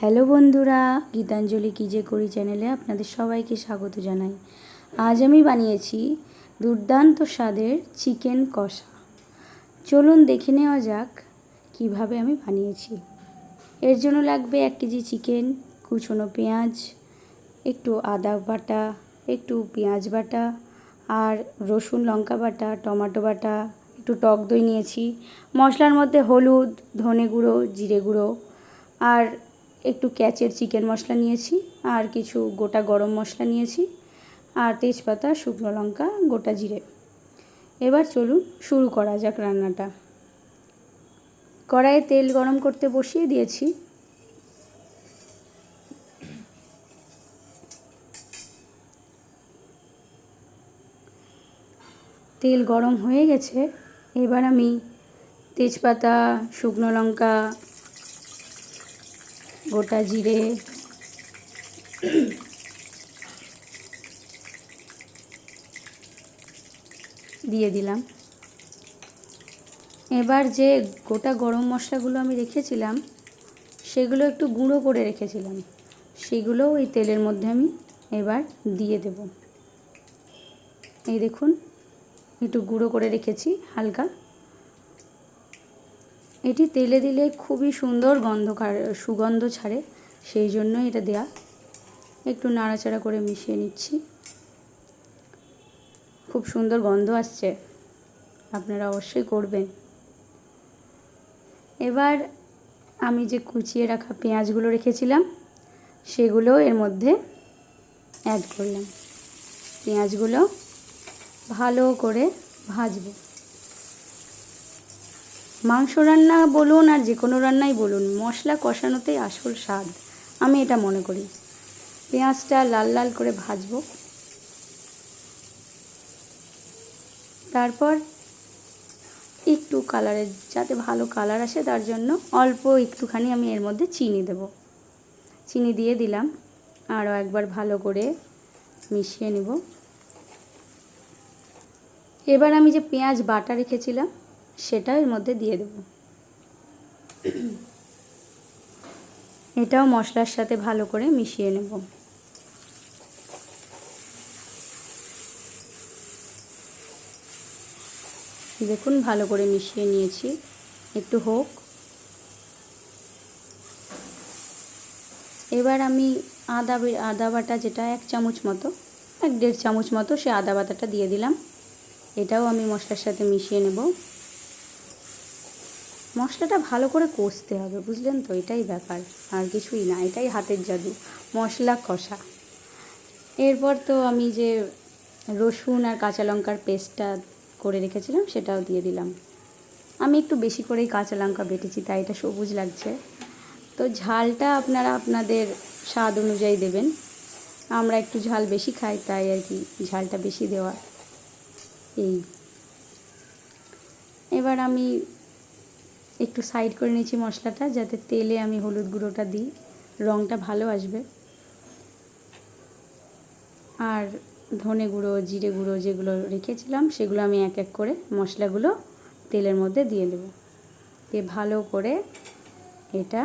Hello বন্ধুরা, গীতাঞ্জলি কী যে করি চ্যানেলে আপনাদের সবাইকে স্বাগত জানাই। আজ আমি বানিয়েছি দুর্দান্ত স্বাদের চিকেন কষা। চলুন দেখে নেওয়া যাক কীভাবে আমি বানিয়েছি। এর জন্য লাগবে এক কেজি চিকেন, কুচনো পেঁয়াজ, একটু আদা বাটা, একটু পেঁয়াজ বাটা আর রসুন লঙ্কা বাটা, টমেটো বাটা, একটু টক দই নিয়েছি। মশলার মধ্যে হলুদ, ধনে গুঁড়ো, জিরে গুঁড়ো আর একটু ক্যাচের চিকেন মশলা নিয়েছি, আর কিছু গোটা গরম মশলা নিয়েছি, আর তেজপাতা, শুকনো লঙ্কা, গোটা জিরে। এবার চলুন শুরু করা যাক রান্নাটা। কড়াইয়ে তেল গরম করতে বসিয়ে দিয়েছি। তেল গরম হয়ে গেছে, এবার আমি তেজপাতা, শুকনো লঙ্কা গোটা জিরে। দিয়ে দিলাম। এবার যে গোটা গরম মশলাগুলো আমি রেখেছিলাম, সেগুলো একটু গুঁড়ো করে রেখেছিলাম। সেগুলো ওই তেলের মধ্যে আমি এবার দিয়ে দেব। এই দেখুন, একটু গুঁড়ো করে রেখেছি, হালকা। এটি তেলে দিলে খুবই সুন্দর গন্ধ সুগন্ধ ছাড়ে, সেই জন্য এটা দেয়া। একটু নাড়াচাড়া করে মিশিয়ে নিচ্ছি। খুব সুন্দর গন্ধ আসছে। আপনারা অবশ্যই করবেন। এবার আমি যে কুচিয়ে রাখা পেঁয়াজগুলো রেখেছিলাম, সেগুলো এর মধ্যে অ্যাড করলাম। পেঁয়াজগুলো ভালো করে ভাজবো। মাংস রান্না বলুন আর যে কোনো রান্নাই বলুন, মশলা কষানোতেই আসল স্বাদ, আমি এটা মনে করি। পেঁয়াজটা লাল লাল করে ভাজবো। তারপর একটু কালারের, যাতে ভালো কালার আসে তার জন্য অল্প একটুখানি আমি এর মধ্যে চিনি দেব। চিনি দিয়ে দিলাম, আরও একবার ভালো করে মিশিয়ে নেব। এবার আমি যে পেঁয়াজ বাটা রেখেছিলাম সেটা এর মধ্যে দিয়ে দেব। এটাও মশলার সাথে ভালো করে মিশিয়ে নেব। দেখুন, ভালো করে মিশিয়ে নিয়েছি। একটু হোক। এবার আমি আদা আদা বাটা যেটা এক চামচ মতো, এক দেড় চামচ মতো সে আদা বাটাটা দিয়ে দিলাম। এটাও আমি মশলার সাথে মিশিয়ে নেব। মশলাটা ভালো করে কষতে হবে, বুঝলেন তো? এটাই ব্যাপার, আর কিছুই না, এটাই হাতের জাদু, মশলা কষা। এরপর তো আমি যে রসুন আর কাঁচা লঙ্কার পেস্টটা করে রেখেছিলাম, সেটাও দিয়ে দিলাম। আমি একটু বেশি করেই কাঁচা লঙ্কা বেটেছি, তাই এটা সবুজ লাগছে। তো ঝালটা আপনারা আপনাদের স্বাদ অনুযায়ী দেবেন। আমরা একটু ঝাল বেশি খাই, তাই আর কি, ঝালটা বেশি দেওয়া। এই। এবার আমি একটু সাইড করে নিয়েছি মশলাটা, যাতে তেলে আমি হলুদ গুঁড়োটা দিই রঙটা ভালো আসবে। আর ধনে গুঁড়ো, জিরে গুঁড়ো যেগুলো রেখেছিলাম, সেগুলো আমি এক এক করে মশলাগুলো তেলের মধ্যে দিয়ে দেব। দিয়ে ভালো করে এটা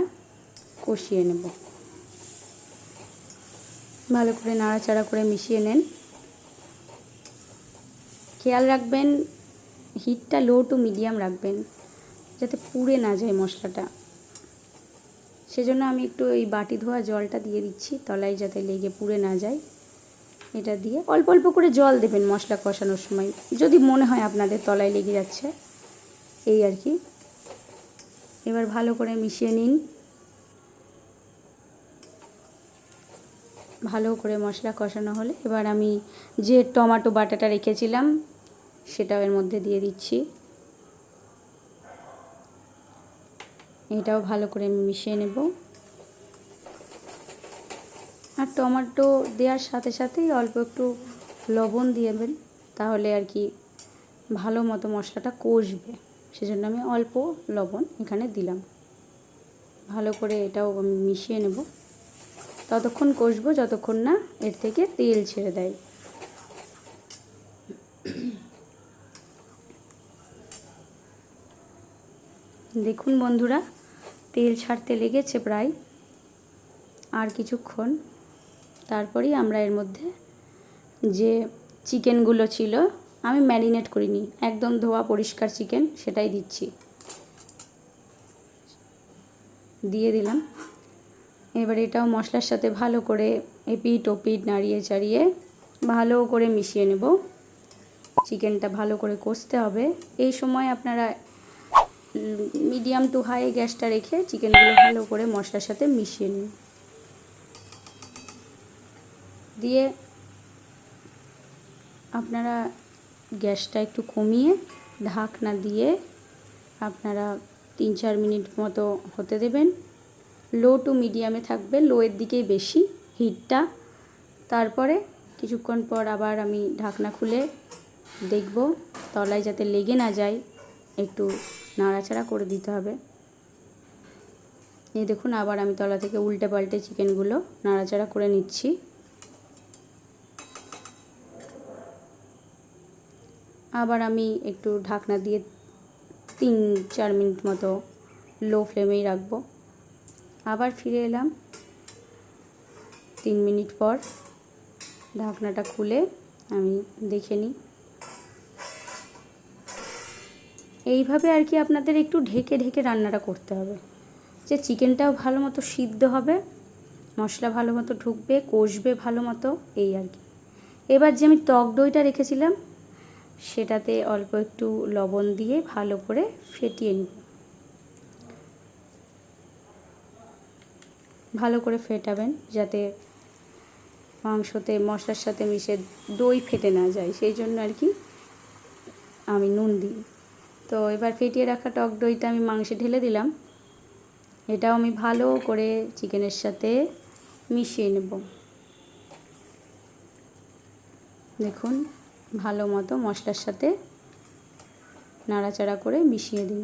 কষিয়ে নেব। ভালো করে নাড়াচাড়া করে মিশিয়ে নেন। খেয়াল রাখবেন হিটটা লো টু মিডিয়াম রাখবেন। যাতে পুড়ে না যায় মশলাটা। সেজন্য আমি একটু এই বাটি ধোয়া জলটা দিয়ে দিচ্ছি, তলায় যাতে লেগে পুড়ে না যায়। এটা দিয়ে অল্প অল্প করে জল দেবেন মশলা কষানোর সময়। যদি মনে হয় আপনাদের তলায় লেগে যাচ্ছে, এই আর কি। এবার ভালো করে মিশিয়ে নিন। ভালো করে মশলা কষানো হলে এবার আমি যে টমাটো বাটাটা রেখেছিলাম, সেটাও এর মধ্যে দিয়ে দিচ্ছি। এটাও ভালো করে আমি মিশিয়ে নেব। আর টমেটো দেওয়ার সাথে সাথেই অল্প একটু লবণ দিয়ে দিয়েবেন তাহলে আর কি ভালো মতো মশলাটা কষবে। সেজন্য আমি অল্প লবণ এখানে দিলাম। ভালো করে এটাও আমি মিশিয়ে নেব। ততক্ষণ কষবো, যতক্ষণ না এর থেকে তেল ছেড়ে দেয়। দেখুন বন্ধুরা তেল ছাড়তে লেগেছে প্রায় আর কিছুক্ষণ। তারপরেই আমরা এর মধ্যে যে চিকেনগুলো ছিল, আমি ম্যারিনেট করিনি, একদম ধোয়া পরিষ্কার চিকেন, সেটাই দিচ্ছি। দিয়ে দিলাম। এবার এটাও মশলার সাথে ভালো করে এপিট ওপিট নাড়িয়ে চাড়িয়ে ভালো করে মিশিয়ে নেব। চিকেনটা ভালো করে কষতে হবে। এই সময় আপনারা মিডিয়াম টু হাই গ্যাসটা রেখে চিকেনগুলো ভালো করে মশলার সাথে মিশিয়ে নিন দিয়ে আপনারা গ্যাসটা একটু কমিয়ে ঢাকনা দিয়ে আপনারা তিন চার মিনিট মতো হতে দেবেন। লো টু মিডিয়ামে থাকবে লোয়ের দিকেই বেশি হিটটা। তারপরে কিছুক্ষণ পর আবার আমি ঢাকনা খুলে দেখব, তলায় যাতে লেগে না যায়, একটু নাড়াচাড়া করে দিতে হবে। এই দেখুন, আবার আমি তলা থেকে উল্টে পাল্টে চিকেনগুলো নাড়াচাড়া করে নিচ্ছি। আবার আমি একটু ঢাকনা দিয়ে তিন, চার মিনিট মতো লো ফ্লেমেই রাখব। আবার ফিরে এলাম। তিন মিনিট পর ঢাকনাটা খুলে আমি দেখে নিই। এইভাবে আর কি আপনাদের একটু ঢেকে ঢেকে রান্নাটা করতে হবে। যে চিকেনটাও ভালো মতো সিদ্ধ হবে, মশলা ভালো মতো ঢুকবে, কষবে ভালো মতো, এই আর কি। এবার যে আমি টক দইটা রেখেছিলাম, সেটাতে অল্প একটু লবণ দিয়ে ভালো করে ফেটিয়ে নিব। ভালো করে ফেটাবেন যাতে মাংসতে, মশলার সাথে মিশে দই ফেটে না যায়। সেই জন্য আর কি আমি নুন দিই তো এবার ফেটিয়ে রাখা টক দইটা আমি মাংসে ঢেলে দিলাম। এটাও আমি ভালো করে চিকেনের সাথে মিশিয়ে নেব। দেখুন, ভালো মতো মশলার সাথে নাড়াচাড়া করে মিশিয়ে দিন।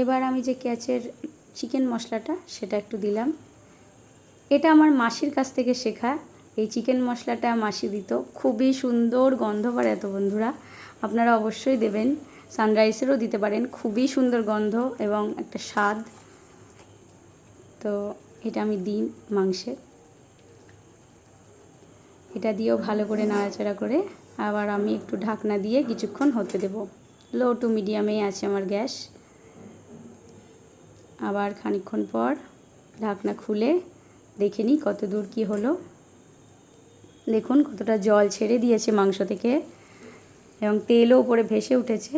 এবার আমি যে ক্যাচের চিকেন মশলাটা, সেটা একটু দিলাম। এটা আমার মাসির কাছ থেকে শেখা। এই চিকেন মশলাটা মাসি দিত। খুবই সুন্দর গন্ধ পারে এত বন্ধুরা। আপনারা অবশ্যই দেবেন। সানরাইসেরও দিতে পারেন। খুবই সুন্দর গন্ধ এবং একটা স্বাদ। তো এটা আমি দিই মাংসে। এটা দিয়েও ভালো করে নাড়াচাড়া করে আবার আমি একটু ঢাকনা দিয়ে কিছুক্ষণ হতে দেব। লো টু মিডিয়ামেই আছে আমার গ্যাস। আবার খানিক্ষণ পর ঢাকনা খুলে দেখে নিই কত দূর কী হলো। দেখুন কতটা জল ছেড়ে দিয়েছে মাংস থেকে এবং তেলও উপরে ভেসে উঠেছে।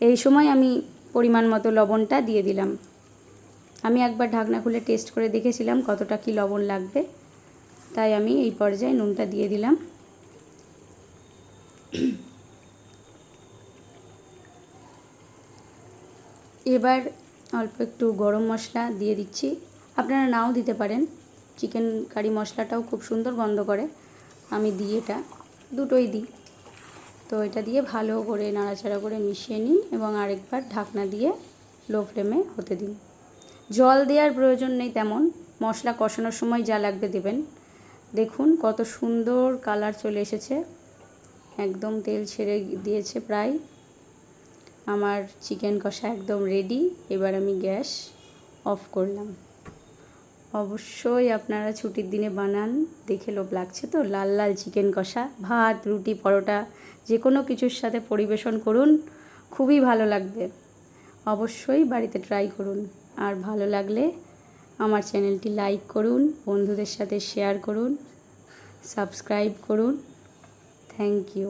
এই সময় আমি পরিমাণ মতো লবণটা দিয়ে দিলাম। আমি একবার ঢাকনা খুলে টেস্ট করে দেখেছিলাম কতটা কি লবণ লাগবে। তাই আমি এই পর্যায়ে নুনটা দিয়ে দিলাম। এবার অল্প একটু গরম মশলা দিয়ে দিচ্ছি। আপনারা নাও দিতে পারেন। চিকেন কারি মশলাটাও খুব সুন্দর গন্ধ করে। আমি দিই এটা, দুটোই দিই। তো এটা দিয়ে ভালো করে নাড়াচাড়া করে মিশিয়ে নিন এবং আরেকবার ঢাকনা দিয়ে লো ফ্লেমে হতে দিন জল দেওয়ার প্রয়োজন নেই তেমন, মশলা কষানোর সময় যা লাগবে দেবেন। দেখুন কত সুন্দর কালার চলে এসেছে। একদম তেল ছেড়ে দিয়েছে প্রায়। আমার চিকেন কষা একদম রেডি এবার আমি গ্যাস অফ করলাম। অবশ্যই আপনারা ছুটির দিনে বানান। দেখে লোভ লাগছে তো? লাল লাল চিকেন কষা, ভাত, রুটি, পরোটা যে কোনো কিছুর সাথে পরিবেশন করুন। খুবই ভালো লাগবে। অবশ্যই বাড়িতে ট্রাই করুন। আর ভালো লাগলে আমার চ্যানেলটি লাইক করুন, বন্ধুদের সাথে শেয়ার করুন সাবস্ক্রাইব করুন। Thank you